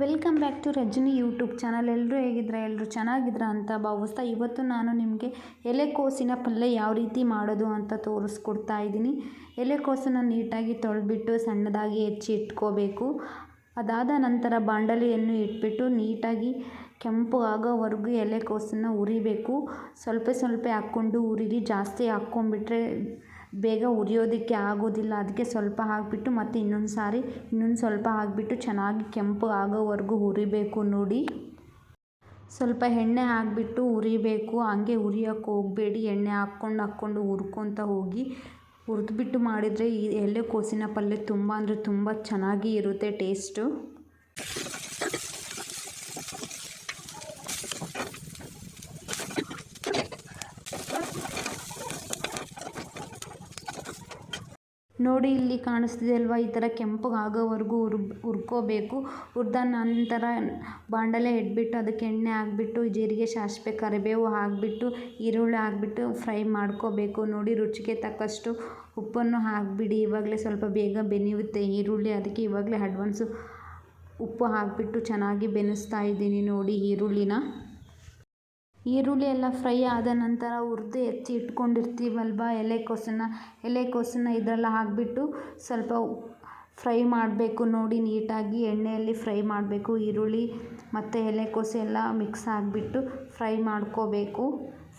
Welcome back to Rajani YouTube channel. ಎಲ್ಲರೂ ಹೇಗಿದ್ರೆ ಎಲ್ಲರೂ ಚೆನ್ನಾಗಿದ್ರ ಅಂತ ಭಾವಿಸ್ತಾ ಇವತ್ತು ನಾನು ನಿಮಗೆ ಎಲೆಕೋಸಿನ ಪಲ್ಯ ಯಾವ ರೀತಿ ಮಾಡೋದು ಅಂತ ತೋರಿಸ್ಕೊಡ್ತಾ ಇದ್ದೀನಿ. ಎಲೆಕೋಸನ್ನು ನೀಟಾಗಿ ತೊಳೆದ್ಬಿಟ್ಟು ಸಣ್ಣದಾಗಿ ಹೆಚ್ಚಿ ಇಟ್ಕೋಬೇಕು. ಅದಾದ ನಂತರ ಬಾಂಡಲಿಯನ್ನು ಇಟ್ಬಿಟ್ಟು ನೀಟಾಗಿ ಕೆಂಪು ಆಗೋವರೆಗೂ ಎಲೆಕೋಸನ್ನು ಉರಿಬೇಕು ಸ್ವಲ್ಪ ಸ್ವಲ್ಪ ಹಾಕ್ಕೊಂಡು ಉರಿರಿ ಜಾಸ್ತಿ ಹಾಕ್ಕೊಂಬಿಟ್ರೆ ಬೇಗ ಉರಿಯೋದಕ್ಕೆ ಆಗೋದಿಲ್ಲ. ಅದಕ್ಕೆ ಸ್ವಲ್ಪ ಹಾಕಿಬಿಟ್ಟು ಮತ್ತು ಇನ್ನೊಂದು ಸಾರಿ, ಇನ್ನೊಂದು ಸ್ವಲ್ಪ ಹಾಕಿಬಿಟ್ಟು ಚೆನ್ನಾಗಿ ಕೆಂಪು ಆಗೋವರೆಗೂ ಹುರಿಬೇಕು ನೋಡಿ. ಸ್ವಲ್ಪ ಎಣ್ಣೆ ಹಾಕಿಬಿಟ್ಟು ಹುರಿಬೇಕು ಹಂಗೆ ಹುರಿಯೋಕ್ಕೆ ಹೋಗಬೇಡಿ. ಎಣ್ಣೆ ಹಾಕ್ಕೊಂಡು ಹಾಕ್ಕೊಂಡು ಹುರ್ಕೊತ ಹೋಗಿ. ಹುರಿದ್ಬಿಟ್ಟು ಮಾಡಿದರೆ ಈ ಎಲೆಕೋಸಿನ ಪಲ್ಯ ತುಂಬ ಅಂದರೆ ತುಂಬ ಚೆನ್ನಾಗಿ ಇರುತ್ತೆ, ಟೇಸ್ಟು. ನೋಡಿ ಇಲ್ಲಿ ಕಾಣಿಸ್ತಿದೆ ಅಲ್ವಾ? ಈ ಥರ ಕೆಂಪಗಾಗೋವರೆಗೂ ಹುರ್ ಹುರ್ಕೋಬೇಕು ಹುರಿದ ನಂತರ ಬಾಂಡಲೆ ಇಟ್ಬಿಟ್ಟು ಅದಕ್ಕೆ ಎಣ್ಣೆ ಹಾಕ್ಬಿಟ್ಟು, ಜೀರಿಗೆ, ಸಾಸಿವೆ, ಕರಿಬೇವು ಹಾಕಿಬಿಟ್ಟು, ಈರುಳ್ಳಿ ಹಾಕ್ಬಿಟ್ಟು ಫ್ರೈ ಮಾಡ್ಕೋಬೇಕು. ನೋಡಿ ರುಚಿಗೆ ತಕ್ಕಷ್ಟು ಉಪ್ಪನ್ನು ಹಾಕಿಬಿಡಿ. ಇವಾಗಲೇ ಸ್ವಲ್ಪ ಬೇಗ ಬೆನೆಯುತ್ತೆ ಈರುಳ್ಳಿ. ಅದಕ್ಕೆ ಇವಾಗಲೇ ಅಡ್ವಾನ್ಸು ಉಪ್ಪು ಹಾಕಿಬಿಟ್ಟು ಚೆನ್ನಾಗಿ ಬೆನೆಸ್ತಾ ಇದ್ದೀನಿ ನೋಡಿ ಈರುಳ್ಳಿನ. ಈರುಳ್ಳಿ ಎಲ್ಲ ಫ್ರೈ ಆದ ನಂತರ ಹುರ್ದು ಎತ್ತಿ ಇಟ್ಕೊಂಡಿರ್ತೀವಲ್ವ ಎಲೆಕೋಸನ್ನು ಎಲೆಕೋಸನ್ನು ಇದರಲ್ಲಿ ಹಾಕಿಬಿಟ್ಟು ಸ್ವಲ್ಪ ಫ್ರೈ ಮಾಡಬೇಕು ನೋಡಿ ನೀಟಾಗಿ. ಎಣ್ಣೆಯಲ್ಲಿ ಫ್ರೈ ಮಾಡಬೇಕು. ಈರುಳ್ಳಿ ಮತ್ತು ಎಲೆಕೋಸು ಎಲ್ಲ ಮಿಕ್ಸ್ ಆಗಿಬಿಟ್ಟು ಫ್ರೈ ಮಾಡ್ಕೋಬೇಕು.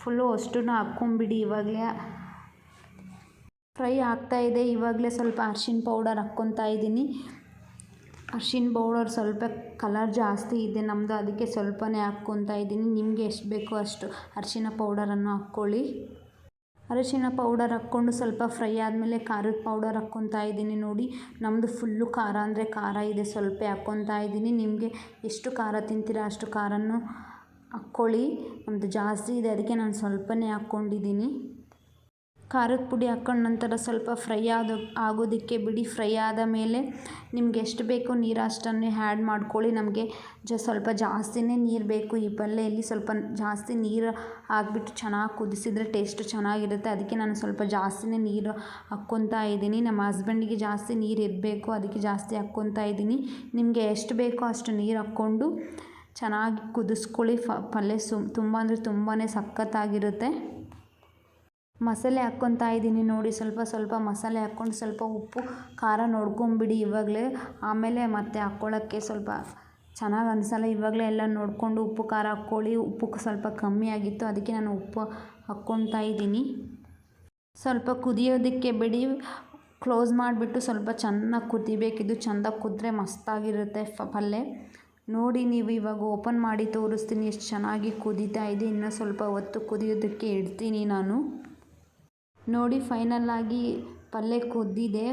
ಫುಲ್ಲು ಅಷ್ಟನ್ನು ಹಾಕ್ಕೊಂಬಿಡಿ ಇವಾಗಲೇ. ಫ್ರೈ ಆಗ್ತಾಯಿದೆ ಇವಾಗಲೇ ಸ್ವಲ್ಪ ಅರ್ಶಿಣ ಪೌಡರ್ ಹಾಕ್ಕೊತಾ ಇದ್ದೀನಿ ಅರ್ಶಿಣ ಪೌಡರ್ ಸ್ವಲ್ಪ ಕಲರ್ ಜಾಸ್ತಿ ಇದೆ ನಮ್ಮದು ಅದಕ್ಕೆ ಸ್ವಲ್ಪನೇ ಹಾಕ್ಕೊತಾ ಇದ್ದೀನಿ. ನಿಮಗೆ ಎಷ್ಟು ಬೇಕೋ ಅಷ್ಟು ಅರ್ಶಿನ ಪೌಡರನ್ನು ಹಾಕ್ಕೊಳ್ಳಿ. ಅರಿಶಿನ ಪೌಡರ್ ಹಾಕ್ಕೊಂಡು ಸ್ವಲ್ಪ ಫ್ರೈ ಆದಮೇಲೆ ಖಾರದ ಪೌಡರ್ ಹಾಕ್ಕೊತಾ ಇದ್ದೀನಿ ನೋಡಿ. ನಮ್ಮದು ಫುಲ್ಲು ಖಾರ ಅಂದರೆ ಖಾರ ಇದೆ, ಸ್ವಲ್ಪ ಹಾಕ್ಕೊತಾ ಇದ್ದೀನಿ. ನಿಮಗೆ ಎಷ್ಟು ಖಾರ ತಿಂತೀರಾ ಅಷ್ಟು ಖಾರನೂ ಹಾಕ್ಕೊಳ್ಳಿ. ನಮ್ಮದು ಜಾಸ್ತಿ ಇದೆ, ಅದಕ್ಕೆ ನಾನು ಸ್ವಲ್ಪನೇ ಹಾಕ್ಕೊಂಡಿದ್ದೀನಿ. ಖಾರದ ಪುಡಿ ಹಾಕ್ಕೊಂಡ ನಂತರ ಸ್ವಲ್ಪ ಫ್ರೈ ಆದ, ಆಗೋದಕ್ಕೆ ಬಿಡಿ, ಫ್ರೈ ಆದ ಮೇಲೆ ನಿಮ್ಗೆ ಎಷ್ಟು ಬೇಕೋ ನೀರು ಅಷ್ಟನ್ನೇ ಆ್ಯಡ್ ಮಾಡ್ಕೊಳ್ಳಿ. ನಮಗೆ ಜ, ಸ್ವಲ್ಪ ಜಾಸ್ತಿನೇ ನೀರು ಬೇಕು. ಈ ಪಲ್ಯದಲ್ಲಿ ಸ್ವಲ್ಪ ಜಾಸ್ತಿ ನೀರು ಹಾಕ್ಬಿಟ್ಟು ಚೆನ್ನಾಗಿ ಕುದಿಸಿದರೆ ಟೇಸ್ಟ್ ಚೆನ್ನಾಗಿರುತ್ತೆ. ಅದಕ್ಕೆ ನಾನು ಸ್ವಲ್ಪ ಜಾಸ್ತಿನೇ ನೀರು ಹಾಕ್ಕೊತಾ ಇದ್ದೀನಿ. ನಮ್ಮ ಹಸ್ಬೆಂಡಿಗೆ ಜಾಸ್ತಿ ನೀರು ಇರಬೇಕು, ಅದಕ್ಕೆ ಜಾಸ್ತಿ ಹಾಕ್ಕೊತಾ ಇದ್ದೀನಿ. ನಿಮಗೆ ಎಷ್ಟು ಬೇಕೋ ಅಷ್ಟು ನೀರು ಹಾಕ್ಕೊಂಡು ಚೆನ್ನಾಗಿ ಕುದಿಸ್ಕೊಳ್ಳಿ. ಫ ಪಲ್ಯ ಸು, ತುಂಬ ಅಂದರೆ ತುಂಬಾ ಸಖತ್ತಾಗಿರುತ್ತೆ. ಮಸಾಲೆ ಹಾಕ್ಕೊತಾ ಇದ್ದೀನಿ ನೋಡಿ, ಸ್ವಲ್ಪ ಸ್ವಲ್ಪ ಮಸಾಲೆ ಹಾಕ್ಕೊಂಡು ಸ್ವಲ್ಪ ಉಪ್ಪು, ಖಾರ ನೋಡ್ಕೊಂಬಿಡಿ ಇವಾಗಲೇ. ಆಮೇಲೆ ಮತ್ತೆ ಹಾಕ್ಕೊಳ್ಳೋಕ್ಕೆ ಸ್ವಲ್ಪ ಚೆನ್ನಾಗಿ ಅನಿಸಲ್ಲ, ಇವಾಗಲೇ ಎಲ್ಲ ನೋಡಿಕೊಂಡು ಉಪ್ಪು, ಖಾರ ಹಾಕ್ಕೊಳ್ಳಿ. ಉಪ್ಪು ಸ್ವಲ್ಪ ಕಮ್ಮಿ ಆಗಿತ್ತು, ಅದಕ್ಕೆ ನಾನು ಉಪ್ಪು ಹಾಕ್ಕೊತಾ ಇದ್ದೀನಿ. ಸ್ವಲ್ಪ ಕುದಿಯೋದಕ್ಕೆ ಬಿಡಿ. ಕ್ಲೋಸ್ ಮಾಡಿಬಿಟ್ಟು ಸ್ವಲ್ಪ ಚೆನ್ನಾಗಿ ಕುದಿಬೇಕಿದು ಚೆಂದ ಕುದ್ರೆ ಮಸ್ತಾಗಿರುತ್ತೆ ಫ ಪಲ್ಯ ನೋಡಿ, ನೀವು ಇವಾಗ ಓಪನ್ ಮಾಡಿ ತೋರಿಸ್ತೀನಿ, ಎಷ್ಟು ಚೆನ್ನಾಗಿ ಕುದೀತಾ ಇದೆ. ಇನ್ನೂ ಸ್ವಲ್ಪ ಹೊತ್ತು ಕುದಿಯೋದಕ್ಕೆ ಇಡ್ತೀನಿ ನಾನು. ನೋಡಿ ಫೈನಲ್ಲಾಗಿ ಪಲ್ಯ ಕುದ್ದಿದೆ.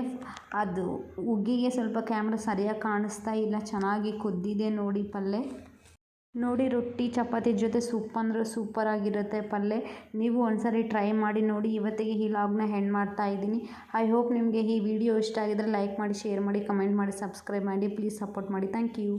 ಅದು ಉಗ್ಗಿಗೆ ಸ್ವಲ್ಪ ಕ್ಯಾಮ್ರಾ ಸರಿಯಾಗಿ ಕಾಣಿಸ್ತಾ ಇಲ್ಲ, ಚೆನ್ನಾಗಿ ಕುದ್ದಿದೆ ನೋಡಿ ಪಲ್ಯ ನೋಡಿ ರೊಟ್ಟಿ, ಚಪಾತಿ ಜೊತೆ ಸೂಪ್ ಅಂದರೆ ಸೂಪರಾಗಿರುತ್ತೆ ಪಲ್ಯ ನೀವು ಒಂದ್ಸರಿ ಟ್ರೈ ಮಾಡಿ ನೋಡಿ, ಇವತ್ತಿಗೆ ಈ ಲಾಗ್ನ ಹೆಂಡ್ ಮಾಡ್ತಾ ಇದ್ದೀನಿ. ಐ ಹೋಪ್ ನಿಮಗೆ ಈ ವಿಡಿಯೋ ಇಷ್ಟ ಆಗಿದ್ರೆ ಲೈಕ್ ಮಾಡಿ ಶೇರ್ ಮಾಡಿ ಕಮೆಂಟ್ ಮಾಡಿ ಸಬ್ಸ್ಕ್ರೈಬ್ ಮಾಡಿ ಪ್ಲೀಸ್ ಸಪೋರ್ಟ್ ಮಾಡಿ. Thank you